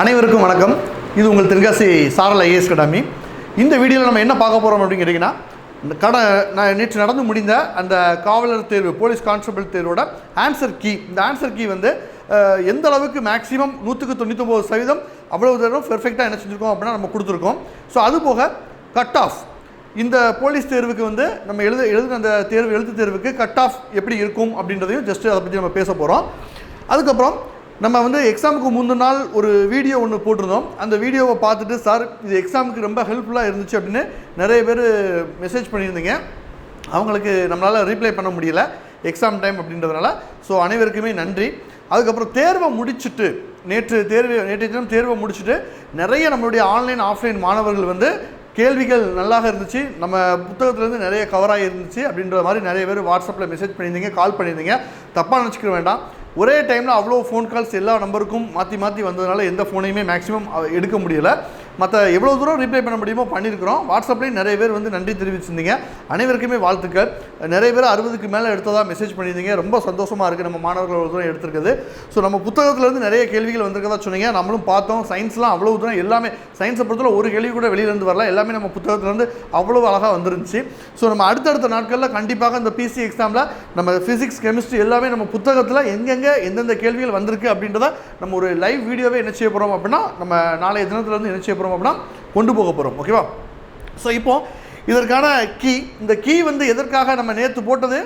அனைவருக்கும் வணக்கம். இது உங்கள் தென்காசி சாரல் ஐஏஎஸ் அகாடமி. இந்த வீடியோவில் நம்ம என்ன பார்க்க போகிறோம் அப்படின்னு கேட்டிங்கன்னா இந்த கடை நான் நேற்று நடந்து முடிந்த அந்த காவலர் தேர்வு போலீஸ் கான்ஸ்டபிள் தேர்வோட ஆன்சர் கீ இந்த ஆன்சர் கீ வந்து எந்த அளவுக்கு மேக்ஸிமம் நூற்றுக்கு தொண்ணூற்றொம்பது சதவீதம் அவ்வளோ தூரம் பெர்ஃபெக்டாக என்ன செஞ்சுருக்கோம் அப்படின்னா நம்ம கொடுத்துருக்கோம். ஸோ அது போக கட் ஆஃப் இந்த போலீஸ் தேர்வுக்கு வந்து நம்ம எழுத எழுதின அந்த தேர்வு எழுத்து தேர்வுக்கு கட் ஆஃப் எப்படி இருக்கும் அப்படின்றதையும் ஜஸ்ட் அதை பற்றி நம்ம பேச போகிறோம் அதுக்கப்புறம் நம்ம வந்து எக்ஸாமுக்கு முந்தின நாள் ஒரு வீடியோ ஒன்று போட்டிருந்தோம். அந்த வீடியோவை பார்த்துட்டு சார் இது எக்ஸாமுக்கு ரொம்ப ஹெல்ப்ஃபுல்லாக இருந்துச்சு அப்படின்னு நிறைய பேர் மெசேஜ் பண்ணியிருந்தீங்க. அவங்களுக்கு நம்மளால் ரீப்ளை பண்ண முடியல எக்ஸாம் டைம் அப்படின்றதுனால. ஸோ அனைவருக்குமே நன்றி. அதுக்கப்புறம் தேர்வை முடிச்சுட்டு நேற்று தேர்வு நேற்றைய தினம் தேர்வை முடிச்சுட்டு நிறைய நம்மளுடைய ஆன்லைன் ஆஃப்லைன் மாணவர்கள் வந்து கேள்விகள் நல்லாக இருந்துச்சு. நம்ம புத்தகத்துலேருந்து நிறைய கவர் இருந்துச்சு அப்படின்ற மாதிரி நிறைய பேர் வாட்ஸ்அப்பில் மெசேஜ் பண்ணியிருந்தீங்க கால் பண்ணியிருந்தீங்க. தப்பாக நினச்சிக்க வேண்டாம். ஒரே டைமில் அவ்வளோ ஃபோன் கால்ஸ் எல்லா நம்பருக்கும் மாற்றி மாற்றி வந்ததுனால எந்த ஃபோனையுமே மேக்ஸிமம் எடுக்க முடியலை. மற்ற எவ்வளோ தூரம் ரீப்ளை பண்ண முடியுமோ பண்ணியிருக்கிறோம் வாட்ஸ்அப்லேயும் நிறைய பேர் வந்து நன்றி தெரிவிச்சிருந்தீங்க. அனைவருக்குமே வாழ்த்துக்கள். நிறைய பேர் அறுபதுக்கு மேலே எடுத்ததாக மெசேஜ் பண்ணியிருந்தீங்க. ரொம்ப சந்தோஷமாக இருக்குது நம்ம மாணவர்கள் அவ்வளோ தூரம் எடுத்திருக்குது ஸோ நம்ம புத்தகத்துலேருந்து நிறைய கேள்விகள் வந்திருக்கதா சொன்னீங்க. நம்மளும் பார்த்தோம். சயின்ஸ்லாம் அவ்வளோ தூரம் எல்லாமே சயின்ஸை பொறுத்தவரை ஒரு கேள்வி கூட வெளியிலேருந்து வரல. எல்லாமே நம்ம புத்தகத்துலேருந்து அவ்வளோ அழகாக வந்துருந்துச்சு. ஸோ நம்ம அடுத்தடுத்த நாட்களில் கண்டிப்பாக இந்த பிசி எக்ஸாமில் நம்ம ஃபிசிக்ஸ் கெமிஸ்ட்ரி எல்லாமே நம்ம புத்தகத்தில் எங்கெங்கே எந்தெந்த கேள்விகள் வந்திருக்கு அப்படின்றத நம்ம ஒரு லைவ் வீடியோவே என்ன செய்ய போகிறோம் அப்படின்னா நம்ம நாளைய தினத்துலேருந்து என்ன செய்ய போகிறோம் அப்படின்னா கொண்டு போக போகிறோம் ஓகேவா ஸோ இப்போது இதற்கான கீ இந்த கீ வந்து எதற்காக நம்ம நேற்று போட்டது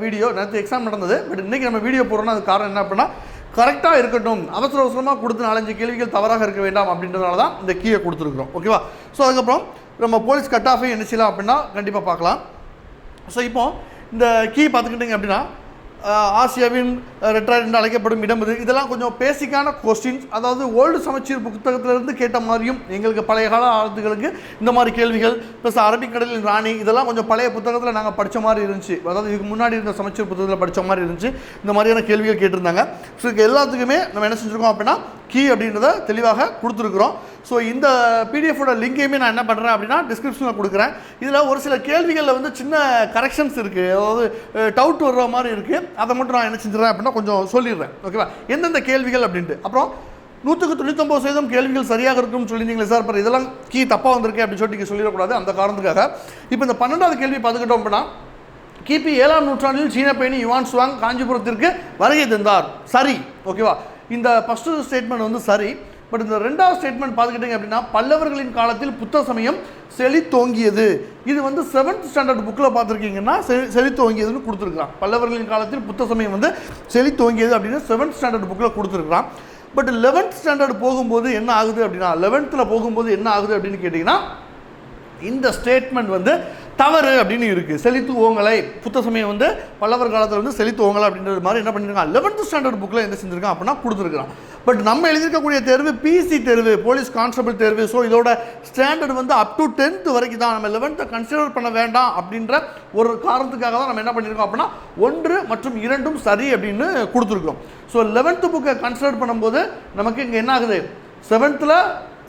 வீடியோ நேற்று எக்ஸாம் நடந்தது பட் இன்றைக்கி நம்ம வீடியோ போடுறோம்னா அது காரணம் என்ன அப்படின்னா கரெக்டாக இருக்கட்டும் அவசர அவசரமாக கொடுத்து நாலஞ்சு கேள்விகள் தவறாக இருக்க வேண்டாம் அப்படின்றதுனால தான் இந்த கீயை கொடுத்துருக்குறோம் ஓகேவா ஸோ அதுக்கப்புறம் நம்ம போலீஸ் கட் ஆஃபையும் என்ன செய்யலாம் அப்படின்னா கண்டிப்பாக பார்க்கலாம். ஸோ இப்போது இந்த கீ பார்த்துக்கிட்டிங்க அப்படின்னா ஆசியாவின் ரெட்ராய்ட் என்று அழைக்கப்படும் இடம் இது. இதெல்லாம் கொஞ்சம் பேசிக்கான கொஸ்டின்ஸ் அதாவது ஓல்டு சமச்சீர் புத்தகத்திலிருந்து கேட்ட மாதிரியும் எங்களுக்கு பழைய கால ஆளுங்களுக்கு இந்த மாதிரி கேள்விகள் ப்ளஸ் அரபிக்கடலின் ராணி இதெல்லாம் கொஞ்சம் பழைய புத்தகத்தில் நாங்கள் படித்த மாதிரி இருந்துச்சு. அதாவது இதுக்கு முன்னாடி இருந்த சமச்சீர் புத்தகத்தில் படித்த மாதிரி இருந்துச்சு. இந்த மாதிரியான கேள்விகள் கேட்டிருந்தாங்க. ஸோ இதுக்கு எல்லாத்துக்குமே நம்ம என்ன செஞ்சுருக்கோம் அப்படின்னா கீ அப்படின்றத தெளிவாக கொடுத்துருக்குறோம். ஸோ இந்த பிடிஎஃபோட லிங்கையுமே நான் என்ன பண்ணுறேன் அப்படின்னா டிஸ்கிரிப்ஷனில் கொடுக்குறேன். இதில் ஒரு சில கேள்விகளில் வந்து சின்ன கரெக்ஷன்ஸ் இருக்குது அதாவது டவுட் வர்ற மாதிரி இருக்குது அதை மட்டும் நான் என்ன செஞ்சிடறேன் அப்படின்னா கொஞ்சம் சொல்லிடுறேன். ஓகேவா எந்தெந்த கேள்விகள் அப்படின்ட்டு. அப்புறம் நூற்றுக்கு தொண்ணூத்தொம்பது சதவீதம் கேள்விகள் சரியாக இருக்கும்னு சொல்லியிருந்தீங்களே சார் அப்புறம் இதெல்லாம் கீ தப்பாக வந்திருக்கு அப்படின்னு சொல்லிட்டு நீங்கள் சொல்லிடக்கூடாது அந்த காரணத்துக்காக. இப்போ இந்த பன்னெண்டாவது கேள்வி பார்த்துக்கிட்டோம் அப்படின்னா கிபி ஏழாம் நூற்றாண்டில் சீன பயணி யுவான் சுவாங் காஞ்சிபுரத்திற்கு வருகை தந்தார். சரி. ஓகேவா இந்த ஃபஸ்ட்டு ஸ்டேட்மெண்ட் வந்து சரி. பட் இந்த ரெண்டாவது ஸ்டேட்மெண்ட் பார்த்துக்கிட்டிங்க அப்படின்னா பல்லவர்களின் காலத்தில் புத்த சமயம் செழித்தோங்கியது. இது வந்து செவன்த் ஸ்டாண்டர்ட் புக்கில் பார்த்துருக்கீங்கன்னா செ- செழித்தோங்கியதுன்னு கொடுத்துருக்கான் பல்லவர்களின் காலத்தில் புத்த சமயம் வந்து செழித்தோங்கியது அப்படின்னு செவன்த் ஸ்டாண்டர்ட் புக்கில் கொடுத்துருக்கான் பட் லெவன்த் ஸ்டாண்டர்ட் போகும்போது என்ன ஆகுது அப்படின்னா லெவன்த்தில் போகும்போது என்ன ஆகுது அப்படின்னு கேட்டிங்கன்னா இந்த ஸ்டேட்மெண்ட் வந்து தவறு அப்படின்னு இருக்குது செழித்து ஓங்கலை. புத்த சமயம் வந்து பல்லவர் காலத்தில் வந்து செழித்து ஓங்கலை அப்படின்றது மாதிரி என்ன பண்ணியிருக்கான் லெவன்த் ஸ்டாண்டர்ட் புக்கில் என்ன செஞ்சுருக்கான் அப்படின்னா கொடுத்துருக்கான் பட் நம்ம எழுதியிருக்கக்கூடிய தேர்வு பிசி தேர்வு போலீஸ் கான்ஸ்டபிள் தேர்வு ஸோ இதோட ஸ்டாண்டர்ட் வந்து அப் டு டென்த் வரைக்கும் தான் நம்ம லெவன்த்தை கன்சிடர் பண்ண வேண்டாம் அப்படின்ற ஒரு காரணத்துக்காக தான் நம்ம என்ன பண்ணியிருக்கோம் அப்படின்னா ஒன்று மற்றும் இரண்டும் சரி அப்படின்னு கொடுத்துருக்கோம் ஸோ லெவன்த்து புக்கை கன்சிடர் பண்ணும்போது நமக்கு இங்கே என்ன ஆகுது? செவன்த்தில்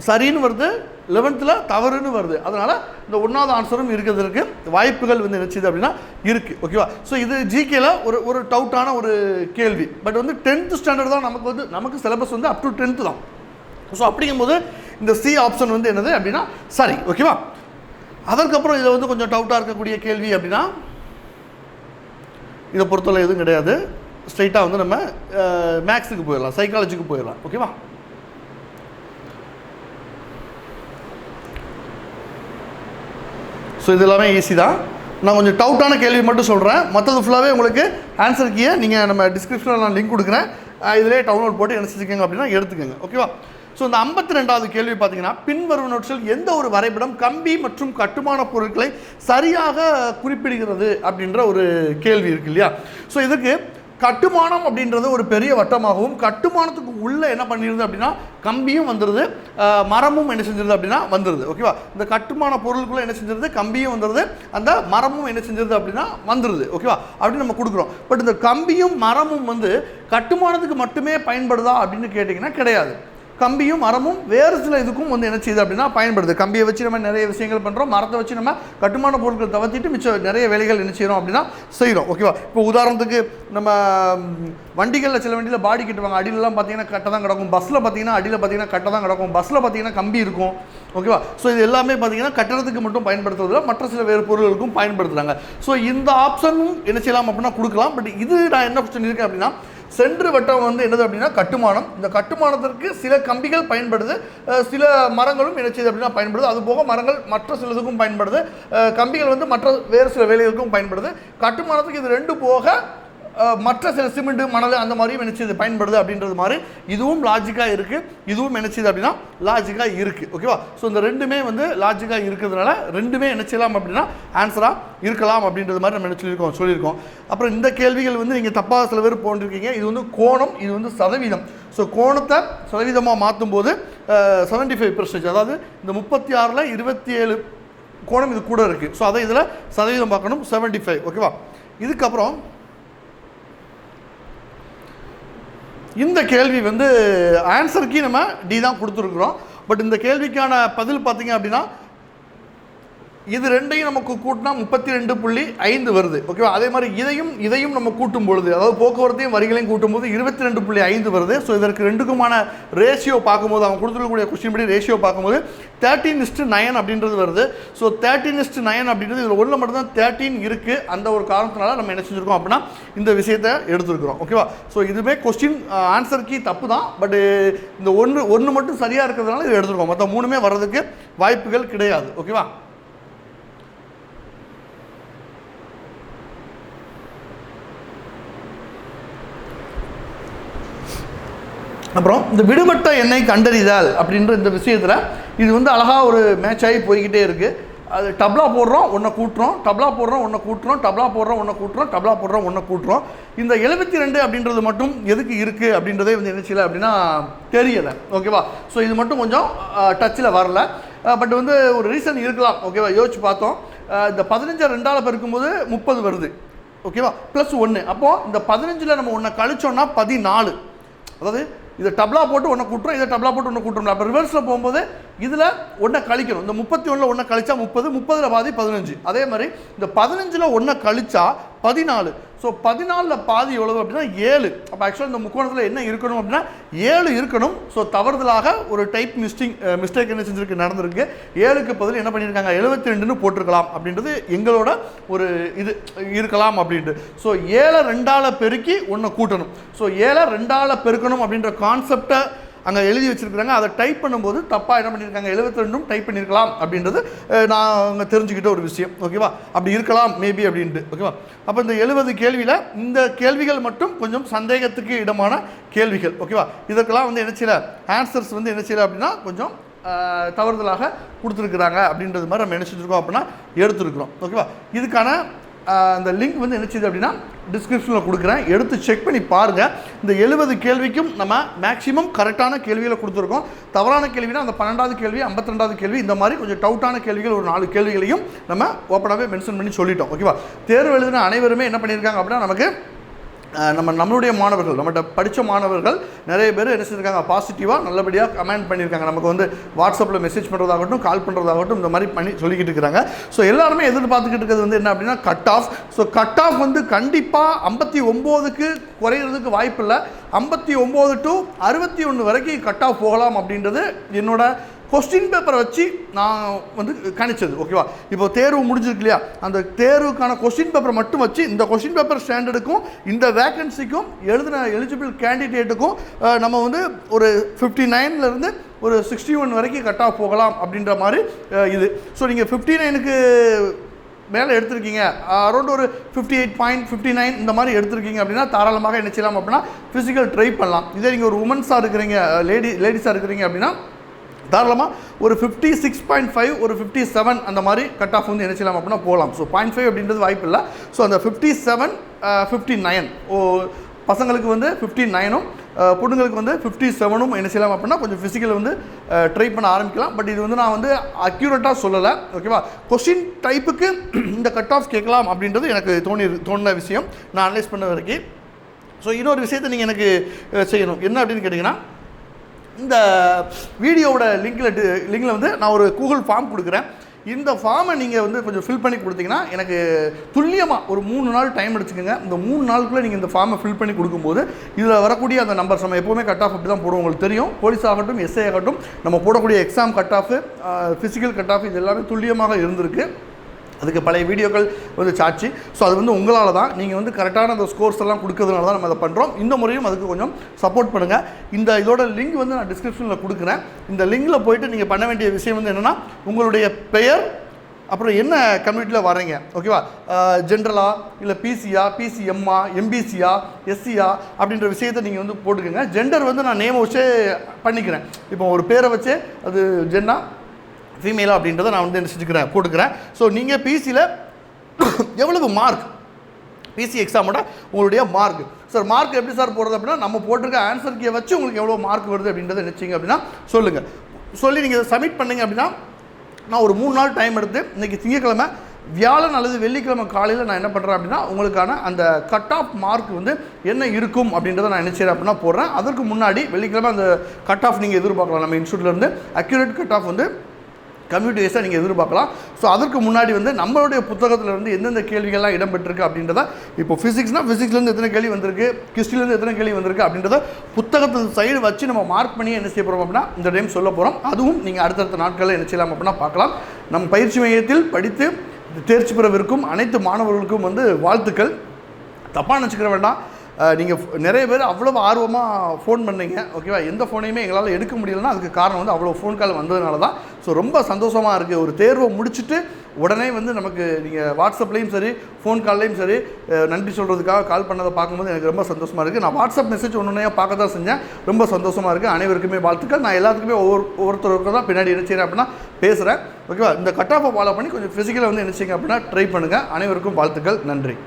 சரின்னு வருது லெவன்த்தில் தவறுன்னு வருது. அதனால் இந்த ஒன்றாவது ஆன்சரும் இருக்கிறதுக்கு வாய்ப்புகள் வந்து நினச்சிது அப்படின்னா இருக்குது ஓகேவா ஸோ இது ஜிகேல ஒரு ஒரு டவுட்டான ஒரு கேள்வி. பட் வந்து டென்த்து ஸ்டாண்டர்ட் தான் நமக்கு வந்து நமக்கு சிலபஸ் வந்து அப் டு டென்த்து தான். ஸோ அப்படிங்கும்போது இந்த சி ஆப்ஷன் வந்து என்னது அப்படின்னா சரி ஓகேவா அதற்கப்புறம் இதில் வந்து கொஞ்சம் டவுட்டாக இருக்கக்கூடிய கேள்வி அப்படின்னா இதை பொறுத்தவரை எதுவும் கிடையாது. ஸ்ட்ரைட்டாக வந்து நம்ம மேக்ஸுக்கு போயிடலாம் சைக்காலஜிக்கு போயிடலாம். ஓகேவா ஸோ இது எல்லாமே ஈஸி தான். நான் கொஞ்சம் டவுட்டான கேள்வி மட்டும் சொல்கிறேன் மற்றது ஃபுல்லாகவே உங்களுக்கு ஆன்சர் கீயை நீங்கள் நம்ம டிஸ்கிரிப்ஷனில் நான் லிங்க் கொடுக்குறேன். இதிலே டவுன்லோட் போட்டு என்ன செஞ்சுக்கோங்க அப்படின்னா எடுத்துக்கோங்க. ஓகேவா ஸோ இந்த ஐம்பத்தி ரெண்டாவது கேள்வி பார்த்தீங்கன்னா பின்வரும் நோட்ஸில் எந்த ஒரு வரைபடம் கம்பி மற்றும் கட்டுமான பொருட்களை சரியாக குறிப்பிடுகிறது அப்படின்ற ஒரு கேள்வி இருக்கு இல்லையா? ஸோ இதுக்கு கட்டுமானம் அப்படின்றது ஒரு பெரிய வட்டமாகவும் கட்டுமானத்துக்கு உள்ளே என்ன பண்ணிடுது அப்படின்னா கம்பியும் வந்துடுது மரமும் என்ன செஞ்சிருது அப்படின்னா வந்துடுது ஓகேவா இந்த கட்டுமான பொருளுக்குள்ளே என்ன செஞ்சிருது? கம்பியும் வந்துடுது அந்த மரமும் என்ன செஞ்சிருது அப்படின்னா வந்துடுது ஓகேவா அப்படின்னு நம்ம கொடுக்குறோம். பட் இந்த கம்பியும் மரமும் வந்து கட்டுமானத்துக்கு மட்டுமே பயன்படுதா அப்படின்னு கேட்டிங்கன்னா கிடையாது. கம்பியும் மரமும் வேறு சில இதுக்கும் வந்து என்ன செய்யுது அப்படின்னா பயன்படுது. கம்பியை வச்சு நம்ம நிறைய விஷயங்கள் பண்ணுறோம் மரத்தை வச்சு நம்ம கட்டுமான பொருட்கள் தவிர்த்துட்டு மிச்சம் நிறைய வேலைகள் என்ன செய்கிறோம் அப்படின்னா செய்கிறோம் ஓகேவா இப்போ உதாரணத்துக்கு நம்ம வண்டிகளில் சில வண்டியில் பாடி கட்டுவாங்க. அடியிலலாம் பார்த்தீங்கன்னா கட்டை தான் கிடக்கும். பஸ்ஸில் பார்த்தீங்கன்னா அடியில் பார்த்தீங்கன்னா கட்டை தான் கிடக்கும். பஸ்ஸில் பார்த்தீங்கன்னா கம்பி இருக்கும். ஓகேவா ஸோ இது எல்லாமே பார்த்தீங்கன்னா கட்டடத்துக்கு மட்டும் பயன்படுத்துறதுல மற்ற சில வேறு பொருட்களுக்கும் பயன்படுத்துகிறாங்க ஸோ இந்த ஆப்ஷனும் என்ன செய்யலாம் அப்படின்னா கொடுக்கலாம். பட் இது நான் என்ன சொல்லியிருக்கேன் அப்படின்னா சென்று வட்டம் வந்து என்னது அப்படின்னா கட்டுமானம். இந்த கட்டுமானத்திற்கு சில கம்பிகள் பயன்படுது. சில மரங்களும் என்ன செய்யுது அப்படின்னா பயன்படுது. அது போக மரங்கள் மற்ற சிலதுக்கும் பயன்படுது. கம்பிகள் வந்து மற்ற வேறு சில வேலைகளுக்கும் பயன்படுது. கட்டுமானத்துக்கு இது ரெண்டு போக மற்ற சில சிமெண்ட் மணல் அந்த மாதிரியும் என்ன பயன்படுது அப்படின்றது மாதிரி இதுவும் லாஜிக்காக இருக்குது இதுவும் என்ன அப்படின்னா லாஜிக்காக இருக்குது ஓகேவா ஸோ இந்த ரெண்டுமே வந்து லாஜிக்காக இருக்கிறதுனால ரெண்டுமே என்ன அப்படின்னா ஆன்சராக இருக்கலாம் அப்படின்றது மாதிரி நம்ம நினச்சிருக்கோம் சொல்லியிருக்கோம்? அப்புறம் இந்த கேள்விகள் வந்து நீங்கள் தப்பாக சில பேர் போட்டிருக்கீங்க. இது வந்து கோணம் இது வந்து சதவீதம். ஸோ கோணத்தை சதவீதமாக மாற்றும் போது செவன்டி ஃபைவ் பர்சன்டேஜ் அதாவது இந்த முப்பத்தி ஆறில் இருபத்தி ஏழு கோணம் இது கூட இருக்குது ஸோ அதை இதில் சதவீதம் பார்க்கணும் செவன்டி ஃபைவ் ஓகேவா இதுக்கப்புறம் இந்த கேள்வி வந்து ஆன்சருக்கு நம்ம டி தான் கொடுத்துருக்குறோம். பட் இந்த கேள்விக்கான பதில் பார்த்தீங்க அப்படின்னா இது ரெண்டையும் நமக்கு கூட்டினா முப்பத்தி ரெண்டு புள்ளி ஐந்து வருது. ஓகேவா அதே மாதிரி இதையும் இதையும் நம்ம கூட்டும் பொழுது அதாவது போக்குவரத்தையும் வரிகளையும் கூட்டும்போது இருபத்தி ரெண்டு புள்ளி ஐந்து வருது. ஸோ இதற்கு ரெண்டுக்குமான ரேஷியோ பார்க்கும்போது அவங்க கொடுத்துருக்கக்கூடிய கொஸ்டின் படி ரேஷியோ பார்க்கும்போது தேர்ட்டின் இஸ்ட்டு நயன் அப்படின்றது வருது. ஸோ தேர்ட்டின் இஸ்ட்டு நயன் அப்படின்றது இதில் ஒன்றில் மட்டும்தான் தேர்ட்டின் இருக்குது அந்த ஒரு காரணத்தினால நம்ம என்ன செஞ்சுருக்கோம் அப்படின்னா இந்த விஷயத்தை எடுத்துருக்குறோம். ஓகேவா ஸோ இதுவே கொஸ்டின் ஆன்சர் கீ தப்பு தான் பட் இந்த ஒன்று ஒன்று மட்டும் சரியாக இருக்கிறதுனால இதை எடுத்துருக்கோம். மற்ற மூணுமே வர்றதுக்கு வாய்ப்புகள் கிடையாது. ஓகேவா அப்புறம் இந்த விடுபட்ட எண்ணெய் கண்டறிதல் அப்படின்ற இந்த விஷயத்தில் இது வந்து அழகாக ஒரு மேட்ச் ஆகி போய்கிட்டே இருக்குது அது டப்லா போடுறோம் ஒன்றை கூட்டுறோம். டப்லா போடுறோம் ஒன்றை கூட்டுறோம். டப்லா போடுறோம் ஒன்றை கூட்டுறோம். டப்லா போடுறோம் ஒன்றை கூட்டுறோம். இந்த எழுபத்தி ரெண்டு அப்படின்றது மட்டும் எதுக்கு இருக்குது அப்படின்றதே வந்து என்ன அப்படின்னா தெரியலை. ஓகேவா? ஸோ இது மட்டும் கொஞ்சம் டச்சில் வரல. பட் வந்து ஒரு ரீசன் இருக்கலாம். ஓகேவா? யோசிச்சு பார்த்தோம். இந்த பதினஞ்சை ரெண்டால் பெருக்கும்போது முப்பது வருது. ஓகேவா? ப்ளஸ் ஒன்று அப்போது இந்த பதினஞ்சில் நம்ம ஒன்றை கழிச்சோன்னா பதினாலு. அதாவது இதை டப்லா போட்டு ஒன்றை கூட்டுறோம் இதை டப்லா போட்டு ஒன்று கூட்டுறோம் அப்போ ரிவர்ஸில் போகும்போது இதில் ஒன்றை கழிக்கணும். இந்த முப்பத்தி ஒன்றில் ஒன்றை கழிச்சா முப்பது முப்பதில் பாதி பதினஞ்சு. அதே மாதிரி இந்த பதினஞ்சில் ஒன்றை கழிச்சா பதினாலு. ஸோ பதினாலில் பாதி எவ்வளவு அப்படின்னா ஏழு. அப்போ ஆக்சுவலாக இந்த முக்கோணத்தில் என்ன இருக்கணும் அப்படின்னா ஏழு இருக்கணும். ஸோ தவறுதலாக ஒரு டைப் மிஸ்டிங் மிஸ்டேக் என்ன செஞ்சிருக்கு நடந்திருக்கு. ஏழுக்கு பதில் என்ன பண்ணியிருக்காங்க? எழுபத்தி ரெண்டுன்னு போட்டிருக்கலாம் அப்படின்றது எங்களோட ஒரு இது இருக்கலாம் அப்படின்ட்டு. ஸோ ஏழை ரெண்டால் பெருக்கி ஒன்றை கூட்டணும். ஸோ ஏழை ரெண்டால் பெருக்கணும் அப்படின்ற கான்செப்டை அங்கே எழுதி வச்சிருக்கிறாங்க. அதை டைப் பண்ணும்போது தப்பாக என்ன பண்ணியிருக்காங்க 72 ரெண்டும் டைப் பண்ணியிருக்கலாம் அப்படின்றது நான் அங்கே தெரிஞ்சுக்கிட்ட ஒரு விஷயம். ஓகேவா அப்படி இருக்கலாம் மேபி அப்படின்ட்டு. ஓகேவா அப்போ இந்த எழுபது கேள்வியில் இந்த கேள்விகள் மட்டும் கொஞ்சம் சந்தேகத்துக்கு இடமான கேள்விகள். ஓகேவா இதற்கெல்லாம் வந்து என்ன செய்யல? ஆன்சர்ஸ் வந்து என்ன செய்யல அப்படின்னா கொஞ்சம் தவறுதலாக கொடுத்துருக்குறாங்க அப்படின்றது மாதிரி நம்ம நினச்சிட்ருக்கோம் அப்படின்னா எடுத்துருக்குறோம். ஓகேவா இதுக்கான அந்த லிங்க் வந்து என்ன செய்யுது அப்படின்னா டிஸ்கிரிப்ஷனில் கொடுக்குறேன். எடுத்து செக் பண்ணி பாருங்கள் இந்த எழுபது கேள்விக்கும் நம்ம மேக்ஸிமம் கரெக்டான கேள்விகளை கொடுத்துருக்கோம். தவறான கேள்வினா அந்த பன்னெண்டாவது கேள்வி ஐம்பத்தி ரெண்டாவது கேள்வி இந்த மாதிரி கொஞ்சம் டவுட்டான கேள்விகள் ஒரு நாலு கேள்விகளையும் நம்ம ஓப்பனாகவே மென்ஷன் பண்ணி சொல்லிட்டோம். ஓகேவா தேர்வு எழுதின அனைவருமே என்ன பண்ணியிருக்காங்க அப்படின்னா நமக்கு நம்ம நம்மளுடைய மாணவர்கள் நம்மகிட்ட படித்த மாணவர்கள் நிறைய பேர் என்ன செஞ்சிருக்காங்க? பாசிட்டிவாக நல்லபடியாக கமெண்ட் பண்ணியிருக்காங்க. நமக்கு வந்து வாட்ஸ்அப்பில் மெசேஜ் பண்ணுறதாகட்டும் கால் பண்ணுறதாகட்டும் இந்த மாதிரி பண்ணி சொல்லிக்கிட்டு இருக்கிறாங்க. ஸோ எல்லாருமே எதிர்பார்த்துக்கிட்டு இருக்கிறது வந்து என்ன அப்படின்னா cut off so cut off வந்து கண்டிப்பாக ஐம்பத்தி ஒம்போதுக்கு குறையிறதுக்கு வாய்ப்பு இல்லை ஐம்பத்தி ஒம்பது டு அறுபத்தி ஒன்று வரைக்கும் கட் ஆஃப் போகலாம் அப்படின்றது என்னோட கொஸ்டின் பேப்பரை வச்சு நான் வந்து கணிச்சது ஓகேவா இப்போ தேர்வு முடிஞ்சிருக்கு இல்லையா? அந்த தேர்வுக்கான கொஸ்டின் பேப்பரை மட்டும் வச்சு இந்த கொஸ்டின் பேப்பர் ஸ்டாண்டர்டுக்கும் இந்த வேகன்சிக்கும் எழுதின எலிஜிபிள் கேண்டிடேட்டுக்கும் நம்ம வந்து ஒரு ஃபிஃப்டி நைன்லேருந்து ஒரு சிக்ஸ்டி ஒன் வரைக்கும் கட் ஆஃப் போகலாம் அப்படின்ற மாதிரி இது. ஸோ நீங்கள் ஃபிஃப்டி நைனுக்கு மேலே எடுத்திருக்கீங்க. அரௌண்ட் ஒரு fifty eight point fifty nine இந்த மாதிரி எடுத்திருக்கீங்க அப்படின்னா தாராளமாக என்ன செய்யலாம் அப்படின்னா ஃபிசிக்கல் ட்ரை பண்ணலாம். இதே நீங்கள் ஒரு உமன்ஸாக இருக்கிறீங்க லேடி லேடிஸாக இருக்கிறீங்க அப்படின்னா தாராளமாக ஒரு ஃபிஃப்டி சிக்ஸ் பாயிண்ட் ஃபைவ் ஒரு ஃபிஃப்டி செவன் அந்த மாதிரி கட் ஆஃப் வந்து என்ன செய்யலாம் அப்படின்னா போகலாம். ஸோ பாயிண்ட் ஃபைவ் அப்படின்றது வாய்ப்பு இல்லை. ஸோ அந்த ஃபிஃப்டி செவன் ஃபிஃப்டி நைன் ஓ பசங்களுக்கு வந்து ஃபிஃப்டி நைனும் பொண்ணுங்களுக்கு வந்து ஃபிஃப்டி செவனும் என்ன செய்யலாம் அப்படின்னா கொஞ்சம் ஃபிசிக்கல் வந்து ட்ரை பண்ண ஆரம்பிக்கலாம். பட் இது வந்து நான் வந்து அக்யூரேட்டாக சொல்லலை. ஓகேவா கொஸ்டின் டைப்புக்கு இந்த கட் ஆஃப் கேட்கலாம் அப்படின்றது எனக்கு தோணி தோணின விஷயம். நான் அனலைஸ் பண்ண வரைக்கும். ஸோ இன்னொரு விஷயத்தை நீங்கள் எனக்கு செய்யணும். என்ன அப்படின்னு கேட்டிங்கன்னா இந்த வீடியோவோட லிங்கில் லிங்கில் வந்து நான் ஒரு கூகுள் ஃபார்ம் கொடுக்குறேன். இந்த ஃபார்மை நீங்கள் வந்து கொஞ்சம் ஃபில் பண்ணி கொடுத்தீங்கன்னா எனக்கு துல்லியமாக ஒரு மூணு நாள் டைம் எடுத்துக்கோங்க. இந்த மூணு நாளுக்குள்ளே நீங்கள் இந்த ஃபார்மை ஃபில் பண்ணி கொடுக்கும்போது இதில் வரக்கூடிய அந்த நம்பர்ஸ் நம்ம எப்போவுமே கட் ஆஃப் அப்படி தான் போடுவோம். உங்களுக்கு தெரியும். போலீஸ் ஆகட்டும் எஸ்ஐ ஆகட்டும் நம்ம போடக்கூடிய exam cut off physical cut off இது எல்லாமே துல்லியமாக இருந்திருக்கு. அதுக்கு பழைய வீடியோக்கள் வந்து சாட்சி. ஸோ அது வந்து உங்களால் தான். நீங்கள் வந்து கரெக்டான அந்த ஸ்கோர்ஸ் எல்லாம் கொடுக்கறதுனால தான் நம்ம அதை பண்ணுறோம் இந்த முறையும் அதுக்கு கொஞ்சம் சப்போர்ட் பண்ணுங்கள் இந்த இதோட லிங்க் வந்து நான் டிஸ்கிரிப்ஷனில் கொடுக்குறேன். இந்த லிங்கில் போயிட்டு நீங்கள் பண்ண வேண்டிய விஷயம் வந்து என்னென்னா உங்களுடைய பெயர் அப்புறம் என்ன கம்யூனிட்டியில் வரீங்க ஓகேவா ஜென்ரலா இல்லை பிசியா பிசிஎம்மா எம்பிசியா எஸ்சியா அப்படின்ற விஷயத்தை நீங்கள் வந்து போட்டுக்கோங்க. ஜெண்டர் வந்து நான் நேம் வச்சே பண்ணிக்கிறேன். இப்போ ஒரு பேரை வச்சே அது ஜென்னா ஃபீமேலாக அப்படின்றத நான் வந்து என்ன செஞ்சுக்கிறேன் கொடுக்குறேன் ஸோ நீங்கள் பிசியில் எவ்வளவு மார்க் பிசி எக்ஸாமோட உங்களுடைய மார்க் சார் மார்க் எப்படி சார் போடுறது அப்படின்னா நம்ம போட்டிருக்க ஆன்சர் கீயை வச்சு உங்களுக்கு எவ்வளோ மார்க் வருது அப்படின்றத நினச்சிங்க அப்படின்னா சொல்லுங்கள் சொல்லி நீங்கள் சப்மிட் பண்ணீங்க அப்படின்னா நான் ஒரு மூணு நாள் டைம் எடுத்து இன்றைக்கி திங்கக்கிழமை வியாழன் அல்லது வெள்ளிக்கிழமை காலையில் நான் என்ன பண்ணுறேன் அப்படின்னா உங்களுக்கான அந்த கட் ஆஃப் மார்க் வந்து என்ன இருக்கும் அப்படின்றத நான் என்ன அப்படின்னா போடுறேன். அதற்கு முன்னாடி வெள்ளிக்கிழமை அந்த கட் ஆஃப் நீங்கள் எதிர்பார்க்கலாம். நம்ம இன்ஸ்டியூட்லேருந்து அக்யூரேட் கட் ஆஃப் வந்து கம்யூனிட்டி வைஸாக நீங்கள் எதிர்பார்க்கலாம். ஸோ அதற்கு முன்னாடி வந்து நம்மளுடைய புத்தகத்தில் இருந்து எந்தெந்த கேள்விகள்லாம் இடம்பெற்றிருக்கு அப்படின்றத இப்போ ஃபிசிக்ஸ்னால் ஃபிசிக்ஸ்லேருந்து எத்தனை கேள்வி வந்திருக்கு? ஹிஸ்ட்ரிலேருந்து எத்தனை கேள்வி வந்திருக்கு அப்படின்றத புத்தகத்து சைடு வச்சு நம்ம மார்க் பண்ணி என்ன செய்ய போகிறோம் அப்படின்னா இந்த டைம் சொல்ல போகிறோம் அதுவும் நீங்கள் அடுத்தடுத்த நாட்களில் என்ன செய்யலாம் அப்படின்னா பார்க்கலாம். நம் பயிற்சி மையத்தில் படித்து தேர்ச்சி பெறவிருக்கும் அனைத்து மாணவர்களுக்கும் வந்து வாழ்த்துக்கள். தப்பாக நினச்சிக்கிற வேண்டாம். நீங்கள் நிறைய பேர் அவ்வளோ ஆர்வமாக ஃபோன் பண்ணீங்க ஓகேவா எந்த ஃபோனையுமே எங்களால் எடுக்க முடியலன்னா அதுக்கு காரணம் வந்து அவ்வளோ ஃபோன் கால் வந்ததுனால தான். ஸோ ரொம்ப சந்தோஷமாக இருக்குது ஒரு தேர்வை முடிச்சுட்டு உடனே வந்து நமக்கு நீங்கள் வாட்ஸ்அப்லேயும் சரி ஃபோன் கால்லையும் சரி நன்றி சொல்கிறதுக்காக கால் பண்ணதை பார்க்கும்போது எனக்கு ரொம்ப சந்தோஷமாக இருக்குது நான் வாட்ஸ்அப் மெசேஜ் ஒன்று ஒன்றையாக பார்க்க தான் செஞ்சேன். ரொம்ப சந்தோஷமாக இருக்குது அனைவருக்குமே வாழ்த்துக்கள். நான் எல்லாத்துக்குமே ஒவ்வொரு ஒவ்வொருத்தருக்கு தான் பின்னாடி என்ன செய்கிறேன் அப்படின்னா பேசுகிறேன் ஓகேவா இந்த கட் ஆஃபை ஃபாலோ பண்ணி கொஞ்சம் ஃபிசிக்கலாக வந்து என்ன செய்யுங்க அப்படின்னா ட்ரை பண்ணுங்கள் அனைவருக்கும் வாழ்த்துக்கள். நன்றி.